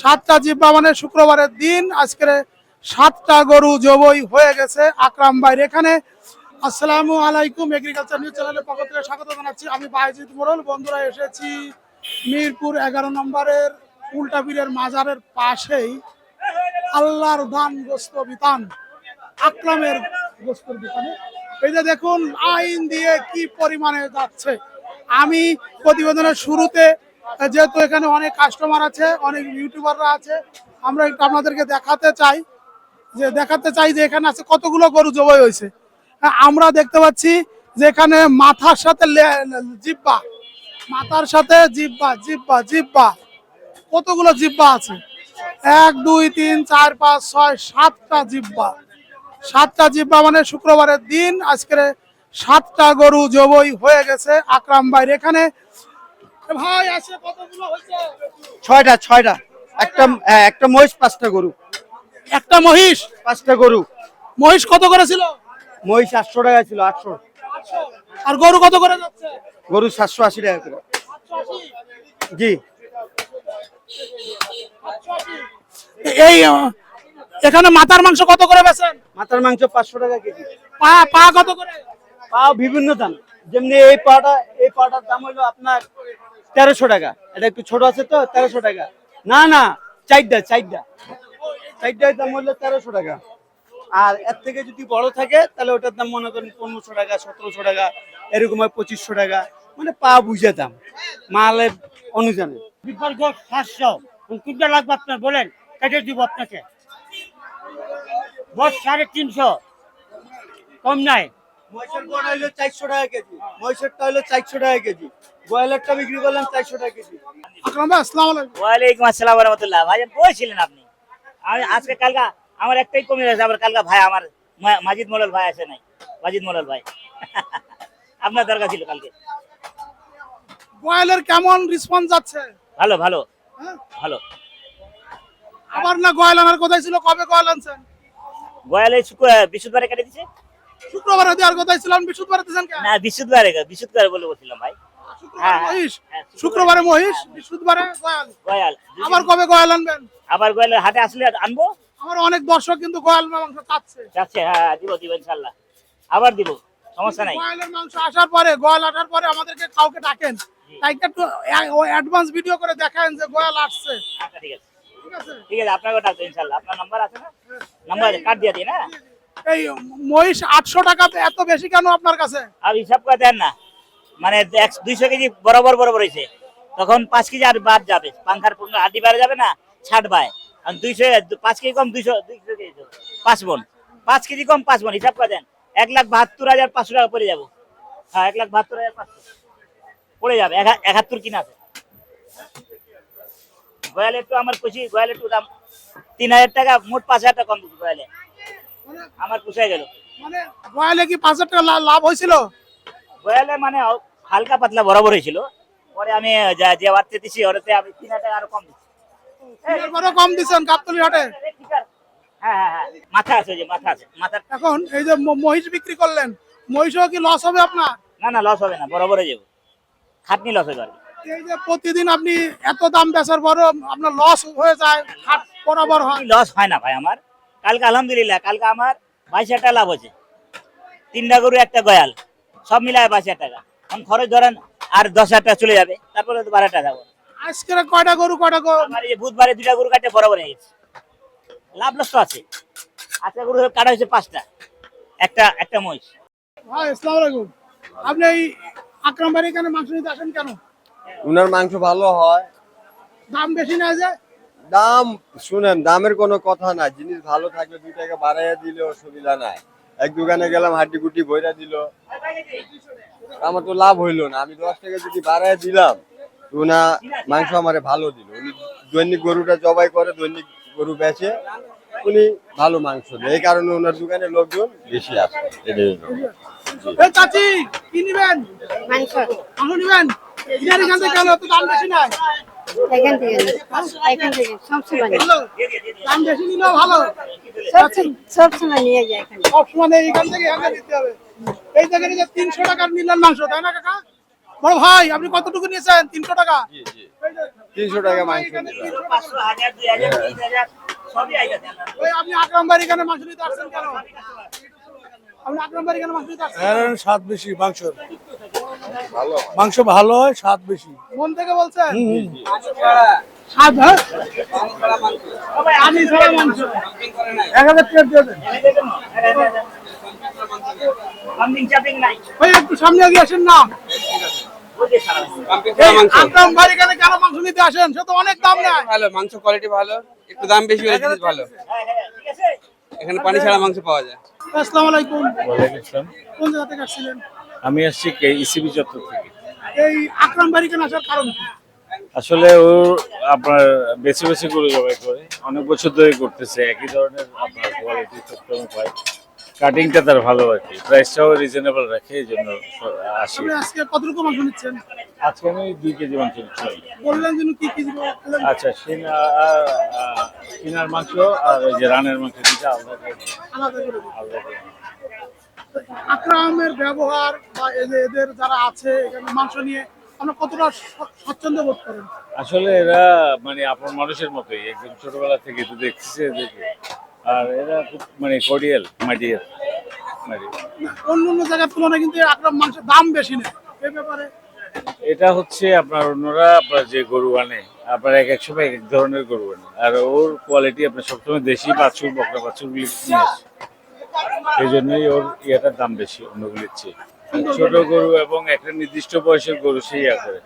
সাতটা জিব্বা মানে শুক্রবারের দিন, আজকের সাতটা গরু জবই হয়ে গেছে আকরাম ভাইয়ের এখানে। আসসালামু আলাইকুম এগ্রিকালচার নিউজ চ্যানেলের পক্ষ থেকে স্বাগত জানাচ্ছি। আমি বাইজিৎ মোড়ল, বন্ধুরা এসেছি মিরপুর এগারো নম্বরের উল্টাপীরের মাজারের পাশেই। আল্লাহর দান গোস্ত বিতান, আকরামের গোস্তর দোকানে এই যে দেখুন, আইন দিয়ে কি পরিমাণে যাচ্ছে। আমি প্রতিবেদনের শুরুতে যেহেতু এখানে অনেক কাস্টমার আছে অনেক ইউটিউবাররা আছে আমরা একটু আপনাদেরকে দেখাতে চাই যে দেখাতে চাই যে এখানে আছে কতগুলো গরু জবাই হয়েছে। হ্যাঁ, আমরা দেখতে পাচ্ছি যে এখানে মাথার সাথে জিব্বা মাথার সাথে জিব্বা জিব্বা জিব্বা কতগুলো জিব্বা আছে? এক দুই তিন চার পাঁচ ছয় সাতটা জিব্বা। সাতটা জিব্বা মানে শুক্রবারের দিন আজকের সাতটা গরু জবই হয়ে গেছে আকরাম ভাইয়ের এখানে। ভাই আছে কতগুলো হয়েছে? ছয়টা ছয়টা। একটা হ্যাঁ, একটা মহিষ পাঁচটা গরু। একটা মহিষ? পাঁচটা গরু। মহিষ কত করেছিল মহিষ আটশো টাকা ছিল আটশো। আর গরু কত করে যাচ্ছে? গরু সাতশো আশি টাকা করে। জি। এই এখানে মাথার মাংস কত করে বেছেন মাথার মাংস পাঁচশো টাকা কেজি। পা পা কত করে? পা বিভিন্ন দাম। যেমনি এই পাটা এই পাটার দাম হলো আপনার তেরোশো টাকা। এটা একটু ছোট আছে তো তেরোশো টাকা। না না চারটা চারটা। চারটার দাম হলো তেরোশো টাকা। আর এর থেকে যদি বড় থাকে তাহলে ওটার দাম মনে করেন পনেরোশো টাকা সতেরোশো টাকা এরকম হয় পঁচিশশো টাকা। মানে পা বুঝে দাম মালের অনুযায়ী। সাতশো। কোনটা লাগবে আপনার বলেন কেটে দিব আপনাকে। বস সাড়ে তিনশো। কম নাই। মহিষের গোড়া হলো চারশো টাকা কেজি। মহিষেরটা হলো চারশো টাকা কেজি। ব্রয়লারটা বিক্রি করলাম চারশো টাকা কেজি। আকরাম ভাই আসসালামু আলাইকুম। ওয়ালাইকুম আসসালাম রহমতুল্লাহ ভাইজান বলছিলেন আপনি। আমি আজকে কালকা আমার একটাই কমে গেছে আবার কালকা ভাই আমার মাজিদ মোড়ল ভাই আছে নাই? মাজিদ মোড়ল ভাই। আপনার দরকার ছিল কালকে। গোয়ালের কেমন রেসপন্স যাচ্ছে? ভালো ভালো। হ্যাঁ? ভালো। আবার না গোয়াল আনার কোথায় ছিল কবে গোয়াল আনছেন? গয়ালে বিশুদ্ধবারে কেটে দিছে শুক্রবারে দেওয়ার কোথায় ছিলাম বিশুদ্ধবারে দিয়েছেন কেন না বিশুদ্ধবারে বিশুদ্ধবারে বলে বলছিলাম ভাই। শুক্রবারে হ্যাঁ, মহিষ? হ্যাঁ, শুক্রবারে মহিষ। বিশুদ্ধবারে গোয়াল। গয়াল। আবার কবে গোয়াল আনবেন? আবার গয়ালের হাটে আসলে আনব? আমার অনেক দর্শক কিন্তু গোয়াল মাংস চাচ্ছে যাচ্ছে হ্যাঁ দিব দিব ইনশাল্লাহ। আবার দিব সমস্যা নাই। গোয়ালের মাংস আসার পরে গোয়াল আসার পরে আমাদেরকে কাউকে ডাকেন। তাই একটু অ্যাডভান্স ভিডিও করে দেখান যে গোয়াল আসছে। আচ্ছা ঠিক আছে। ঠিক আছে? আপনাকে ডাকবো আপনার নাম্বার আছে না? নাম্বার কার্ড দিয়ে দিন হ্যাঁ? এই মহিষ আটশো টাকাতে এত বেশি কেন আপনার কাছে? আর হিসাব করে দেন না। মানে দুইশো কেজি বরাবর বরাবর হয়েছে। তখন পাঁচ কেজি আর বাদ যাবে। পাংখার হাড্ডি বাড়ে যাবে না ছাট বায় আর দুইশো পাঁচ কেজি কম দুইশো দুইশো কেজি পাঁচ বোন পাঁচ কেজি কম পাঁচ বোন হিসাব করে দেন। এক লাখ বাহাত্তর হাজার পাঁচশো টাকা পড়ে যাব। হ্যাঁ এক লাখ বাহাত্তর হাজার পাঁচশো। পড়ে যাবে এক- একাত্তর কিনা আছে। গয়ালে একটু আমার খুশি গয়ালে একটু দাম। তিন হাজার টাকা মোট পাঁচ হাজার টাকা কম দিচ্ছি গয়ালে। আমার পুষায় গেল। মানে গোয়ালে কি পাঁচ হাজার টাকা লাভ হয়েছিল? গয়ালে মানে হালকা পাতলা বরাবর হয়েছিল। পরে আমি যা- যে বাড়তে দিছি ওটাতে আমি তিন হাজার আরও কম দিচ্ছি কম দিচ্ছেন গাবতলি হাটে? হ্যাঁ হ্যাঁ হ্যাঁ মাথা আছে ওই যে মাথা আছে মাথার এখন এই যে মহিষ বিক্রি করলেন মহিষও কি লস হবে আপনার? না না লস হবে না বরাবর যাব। খাটনি লস হবে আর এই যে প্রতিদিন আপনি এত দাম বেচার পরও আপনার লস হয়ে যায় বরাবর হয়। লস হয় না ভাই আমার। কালকে আলহামদুলিল্লাহ কালকে আমার বাইশ হাজার টাকা লাভ হয়েছে। তিনটা গরু একটা গয়াল। সব মিলায় বাইশ হাজার টাকা। এখন খরচ ধরেন আর দশ হাজার টাকা চলে যাবে তারপরে তো বারো হাজার টাকা যাব আজকে কয়টা গরু কয়টা গরু? আমার এই বুধবারে দুটা গরু কাটে বরাবর হয়ে গেছে। লাভ লস তো আছে। আজকে গরু কাটা হয়েছে পাঁচটা। একটা একটা মহিষ। ভাই আসসালামু আলাইকুম। আপনি এই আকরাম বাড়ি এখানে মাংস নিতে আসেন কেন? উনার মাংস ভালো হয়। দাম বেশি না যায় দাম শুনেন দামের কোনো কথা না জিনিস ভালো থাকলে দুই টাকা বাড়াইয়া দিলে অসুবিধা নাই। এক দোকানে গেলাম হাড্ডি গুটি বইরা দিল। আমার তো লাভ হইল না। আমি দশ টাকা যদি বাড়াইয়া দিলাম তো উনা মাংস আমারে ভালো দিল। উনি দৈনিক গরুটা জবাই করে দৈনিক গরু বেচে উনি ভালো মাংস দেয়। এই কারণে ওনার দোকানে লোকজন বেশি আসে। এটাই এই চাচি কি নিবেন? মাংস। মাংস নিবেন? এখান এখান থেকে কেন এত দাম বেশি নাই। এখান থেকে এখান থেকে সবসময় দাম বেশি নিলেও ভালো। সবসময় সবসময় নিয়ে যাই এখানে। সবসময় এখান থেকে এখানে নিতে হবে। এই দেখেন যে তিনশো টাকার নিলেন মাংস তাই না কাকা? বড় ভাই আপনি কতটুকু নিয়েছেন? তিনশো টাকা? জি জি। তিনশো টাকা মাংস এখানে দিলাম 300 টাকা। পাঁচশো হাজার দুই হাজার তিন হাজার সবই আইতাছে ওই আপনি আকরাম ভাই এখানে মাংস নিতে আসছেন কেন? মাংস এর স্বাদ বেশি ভালো মাংস ভালো হয় স্বাদ বেশি। মন থেকে বলছেন? স্বাদ হ্যাঁ? আমি মাংস এক হাজার টাকা দিয়ে দেন। পাম্পিং চাপিং নাই ভাই একটু সামনে এগিয়ে আসেন না। ওই যে সারা এই আকরাম ভাই এখানে কেন মাংস নিতে আসেন? সে তো অনেক দাম নেয়। ভালো মাংস কোয়ালিটি ভালো একটু দাম বেশি হলে জিনিস ভালো। হ্যাঁ হ্যাঁ ঠিক আছে এখানে পানি ছাড়া মাংস পাওয়া যায়। আসসালামু আলাইকুম। ওয়ালাইকুম আসসালাম। কোন জায়গা থেকে আসছিলেন? আমি আসছি ইসিবি চত্বর থেকে। এই আকরাম ভাই এখানে আসার কারণ কি? আসলে ও আপনার বেশি বেশি গরু জবাই করে। অনেক বছর ধরে করতেছে একই ধরনের আপনার কোয়ালিটি পাই কাটিংটা তার ভালো আর কি। প্রাইসটাও রিজনেবল রাখে এই জন্য আসি। আপনি আজকে কতটুকু মাংস নিচ্ছেন? আজকে আমি দুই কেজি মাংস নিচ্ছি। বললেন যেন কি কি দিব বললেন। আচ্ছা সিনা সিনার মাংস আর ওই যে রানের মাংস দুটা আলাদা আলাদা করে দিন। আলাদা আকরামের ব্যবহার বা এদের যারা আছে এখানে মাংস নিয়ে আমরা কতটা স্বচ্ছন্দ বোধ করেন? আসলে এরা মানে আপনার মানুষের মতোই। একদম ছোটবেলা থেকে তো দেখতেছে দেখে আর এরা খুব মানে কর্ডিয়াল মাটিয়াল অন্য অন্য জায়গার তুলনায় কিন্তু আকরাম মাংসের দাম বেশি নেই এই ব্যাপারে? এটা হচ্ছে আপনার অন্যরা আপনার যে গরু আনে আপনার এক এক সময় এক এক ধরনের গরু আনে। আর ওর কোয়ালিটি আপনার সবসময় দেশি বাছুর বকরা বাছুরগুলি নিয়ে আসে এই জন্যই ওর ইয়েটার দাম বেশি অন্যগুলির চেয়ে। ছোট গরু এবং একটা নির্দিষ্ট বয়সের গরু সেই ইয়া করে।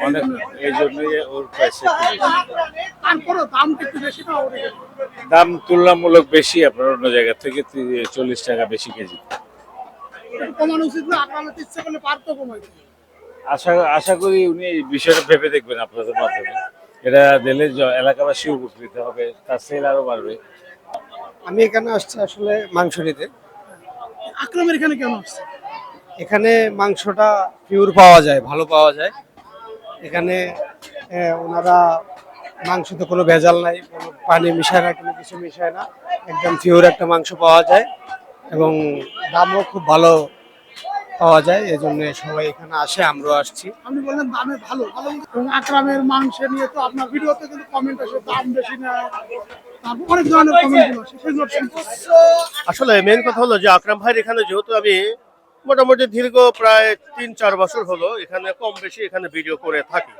অনেক এই জন্যই ওর প্রাইস দাম তুলনামূলক বেশি আপনার অন্য জায়গা থেকে চল্লিশ টাকা বেশি কেজি। আশা আশা করি উনি এই বিষয়টা ভেবে দেখবেন আপনাদের মাধ্যমে। এটা দিলে জ- এলাকাবাসী উপকৃত হবে তার সেল আরও বাড়বে। আমি এখানে আসছি আসলে মাংস নিতে। আকরামের এখানে কেন আসছে এখানে মাংসটা পিওর পাওয়া যায় ভালো পাওয়া যায়। এখানে ওনারা মাংসতে কোনো ভেজাল নাই কোনো পানি মিশায় না কোনো কিছু মিশায় না। একদম পিওর একটা মাংস পাওয়া যায় এবং দামও খুব ভালো পাওয়া যায় এই জন্য সবাই এখানে আসে আমরাও আসছি। আপনি বললেন দামে ভালো ভালো এবং আকরামের মাংস নিয়ে তো আপনার ভিডিওতে কিন্তু কমেন্ট আসে দাম বেশি না। অনেক ধরনের কমেন্ট আসলে মেন কথা হলো যে আকরাম ভাইয়ের এখানে যেহেতু আমি মোটামুটি দীর্ঘ প্রায় তিন, চার বছর হলো এখানে কম বেশি এখানে ভিডিও করে থাকি।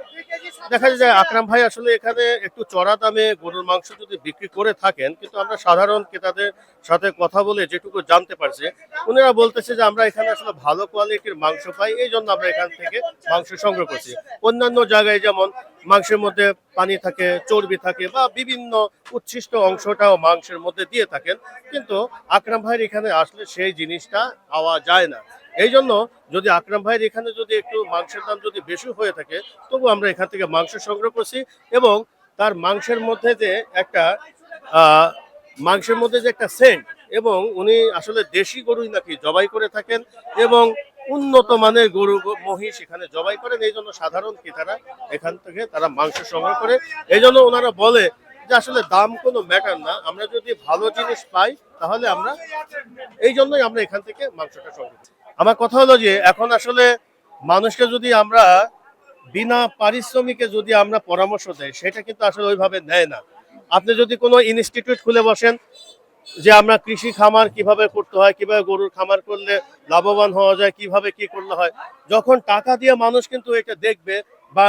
দেখা যায় আকরাম ভাই আসলে এখানে একটু চড়া দামে গরুর মাংস যদি বিক্রি করে থাকেন, কিন্তু আমরা সাধারণ ক্রেতাদের সাথে কথা বলে যেটুকু জানতে পারছি ওনারা বলতেছে যে আমরা এখানে আসলে ভালো কোয়ালিটির মাংস পাই, এই জন্য আমরা এখান থেকে মাংস সংগ্রহ করছি। অন্যান্য জায়গায় যেমন মাংসের মধ্যে পানি থাকে, চর্বি থাকে বা বিভিন্ন উচ্ছিষ্ট অংশটাও মাংসের মধ্যে দিয়ে থাকেন। কিন্তু আকরাম ভাইয়ের এখানে আসলে সেই জিনিসটা পাওয়া যায় না। এই জন্য যদি আকরাম ভাইয়ের এখানে যদি একটু মাংসের দাম যদি বেশি হয়ে থাকে, তবু আমরা এখান থেকে মাংস সংগ্রহ করছি এবং তার মাংসের মধ্যে যে একটা মাংসের মধ্যে যে একটা সেন্ট এবং উনি আসলে দেশি গরুই নাকি জবাই করে থাকেন এবং উন্নত মানের গরু, মহিষ এখানে জবাই করেন। এই জন্য সাধারণ ক্রেতারা এখান থেকে তারা মাংস সংগ্রহ করে। এই জন্য ওনারা বলে যে আসলে দাম কোনো ম্যাটার না। আমরা যদি ভালো জিনিস পাই, তাহলে আমরা এই জন্যই আমরা এখান থেকে মাংসটা সংগ্রহ করি। আমার কথা হলো যে, এখন আসলে মানুষকে যদি আমরা বিনা পারিশ্রমিকে যদি আমরা পরামর্শ দেয় সেটা কিন্তু আসলে ওইভাবে নেয় না। আপনি যদি কোনো ইনস্টিটিউট খুলে বসেন যে আমরা কৃষি খামার কীভাবে করতে হয়, কীভাবে গরুর খামার করলে লাভবান হওয়া যায়, কীভাবে কি করলে হয়, যখন টাকা দিয়ে মানুষ কিন্তু এটা দেখবে বা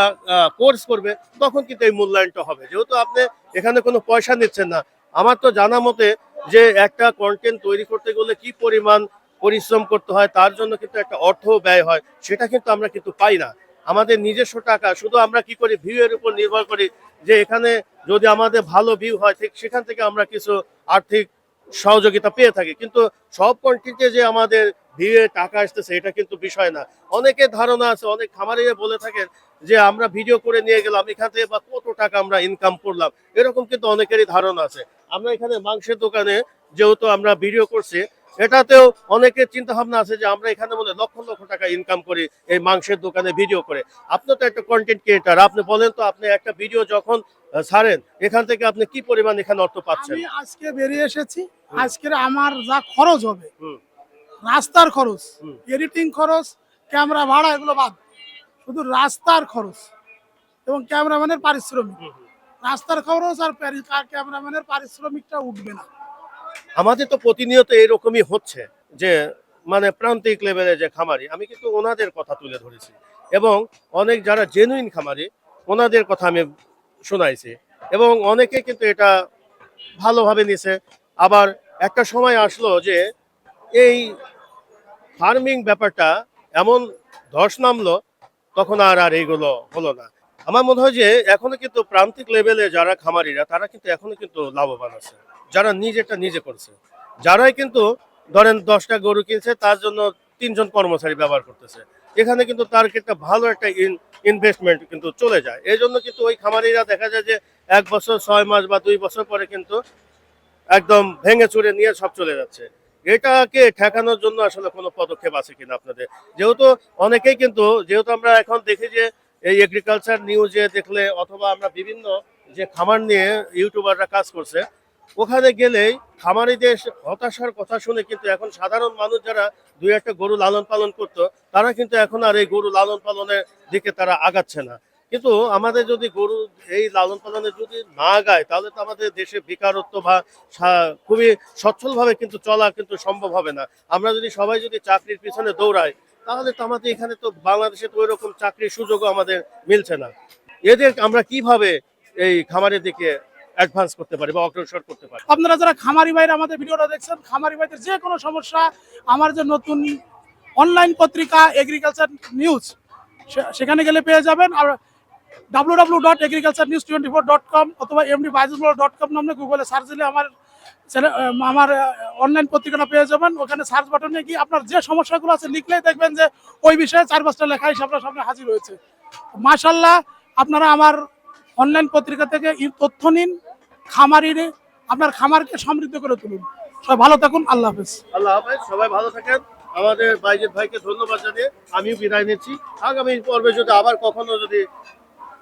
কোর্স করবে, তখন কিন্তু এই মূল্যায়নটা হবে। যেহেতু আপনি এখানে কোনো পয়সা নিচ্ছেন না, আমার তো জানা মতে যে একটা কন্টেন্ট তৈরি করতে গেলে কি পরিমাণ পরিশ্রম করতে হয়, তার জন্য কিন্তু একটা অর্থ ব্যয় হয়, সেটা কিন্তু আমরা কিন্তু পাই না। আমাদের নিজস্ব টাকা, শুধু আমরা কি করি ভিউ এর উপর নির্ভর করি যে এখানে যদি আমাদের ভালো ভিউ হয়, ঠিক সেখান থেকে আমরা কিছু আর্থিক সহযোগিতা পেয়ে থাকে। কিন্তু সব কন্ট্রিতে যে আমাদের ভিড়ে টাকা আসতেছে, এটা কিন্তু বিষয় না। অনেকে ধারণা আছে, অনেক খামারে বলে থাকেন যে, আমরা ভিডিও করে নিয়ে গেলাম, এখান থেকে বা কত টাকা আমরা ইনকাম করলাম? এরকম কিন্তু অনেকেরই ধারণা আছে। আমরা এখানে মাংসের দোকানে যেহেতু আমরা ভিডিও করছি এটাতেও অনেকের চিন্তা ভাবনা আছে যে আমরা এখানে হয় লক্ষ লক্ষ টাকা ইনকাম করি এই মাংসের দোকানে ভিডিও করে। আপনি তো একটা কন্টেন্ট ক্রিয়েটার আপনি বলেন তো আপনি একটা ভিডিও যখন ছাড়েন এখান থেকে আপনি কি পরিমাণ এখানে অর্থ পাচ্ছেন? আমি আজকে বেরিয়ে এসেছি আজকের আমার যা খরচ হবে রাস্তার খরচ এডিটিং খরচ ক্যামেরা ভাড়া এগুলো বাদ। শুধু রাস্তার খরচ এবং ক্যামেরাম্যানের পারিশ্রমিক। রাস্তার খরচ আর ক্যামেরাম্যানের পারিশ্রমিকটা উঠবে না। আমাদের তো প্রতিনিয়ত এরকমই হচ্ছে যে মানে প্রান্তিক লেভেলে যে খামারি, আমি কিন্তু ওনাদের কথা তুলে ধরেছি। এবং অনেক যারা জেনুইন খামারি, ওনাদের কথা আমি শোনাইছি। এবং অনেকে কিন্তু এটা ভালোভাবে নিছে। আবার একটা সময় আসলো যে, এই ফার্মিং ব্যাপারটা এমন ধস নামলো, তখন আর আর এইগুলো হলো না। আমার মনে হয় যে, এখনও কিন্তু প্রান্তিক লেভেলে যারা খামারিরা, তারা কিন্তু এখনও কিন্তু লাভবান আছে। যারা নিজেটা নিজে করছে। যারাই কিন্তু ধরেন দশটা গরু কিনছে, তার জন্য তিনজন কর্মচারী ব্যবহার করতেছে। এখানে কিন্তু তার একটা ভালো একটা ইনভেস্টমেন্ট কিন্তু চলে যায়। এই জন্য কিন্তু ওই খামারিরা দেখা যায় যে এক বছর, ছয় মাস বা দুই বছর পরে কিন্তু একদম ভেঙে চুরে নিয়ে সব চলে যাচ্ছে। এটাকে ঠেকানোর জন্য আসলে কোনো পদক্ষেপ আছে কিনা আপনাদের? যেহেতু অনেকেই কিন্তু, যেহেতু আমরা এখন দেখি যে এই এগ্রিকালচার নিউজে দেখলে অথবা আমরা বিভিন্ন যে খামার নিয়ে ইউটিউবাররা কাজ করছে ওখানে গেলেই খামারিদের হতাশার কথা শুনে কিন্তু এখন সাধারণ মানুষ যারা দুই একটা গরু লালন পালন করতো, তারা কিন্তু এখন আর এই গরু লালন পালনের দিকে তারা আগাচ্ছে না। কিন্তু আমাদের যদি গরু এই লালন পালনে যদি না গায় তাহলে তো আমাদের দেশে বেকারত্ব বা খুবই সচ্ছলভাবে কিন্তু চলা কিন্তু সম্ভব হবে না। আমরা যদি সবাই যদি চাকরির পিছনে দৌড়াই, তাহলে তো আমাদের এখানে তো বাংলাদেশে তো ওইরকম চাকরির সুযোগও আমাদের মিলছে না। এদের আমরা কীভাবে এই খামারের দিকে অ্যাডভান্স করতে পারি বা অগ্রসর করতে পারি। আপনারা যারা খামারি ভাইরা আমাদের ভিডিওটা দেখছেন, খামারি ভাইদের যে কোনো সমস্যা, আমার যে নতুন অনলাইন পত্রিকা এগ্রিকালচার নিউজ সেখানে গেলে পেয়ে যাবেন। আর W W dot agriculture news twenty four dot com অথবা এমডি বাইজুল ডট কম নামে গুগলে সার্চ দিলে আমার আমার অনলাইন পত্রিকাটা পেয়ে যাবেন। ওখানে সার্চ বাটনে গিয়ে আপনার যে সমস্যাগুলো আছে, লিখলেই দেখবেন যে ওই বিষয়ে চার পাঁচটা লেখা আপনার সামনে হাজির হয়েছে। মাশাল্লাহ আপনারা আমার অনলাইন পত্রিকা থেকে তথ্য নিন। খামারির আপনার খামারকে সমৃদ্ধ করে তুলুন। সবাই ভালো থাকুন আল্লাহ হাফেজ। আল্লাহ হাফেজ সবাই ভালো থাকেন। আমাদের বাইজেদ ভাইকে ধন্যবাদ জানিয়ে আমিও বিদায় নিচ্ছি। আগামী পর্বে যদি আবার কখনো যদি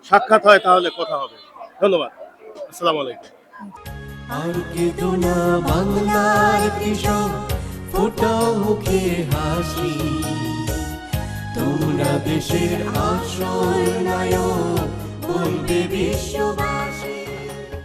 সাক্ষাৎ হয় তাহলে কথা হবে। ধন্যবাদ। আসসালামু আলাইকুম। আর বাংলার ফোটাও মুখে হাসি। তোমরা দেশের আসল নায়ক বলবে বিশ্ববাসী।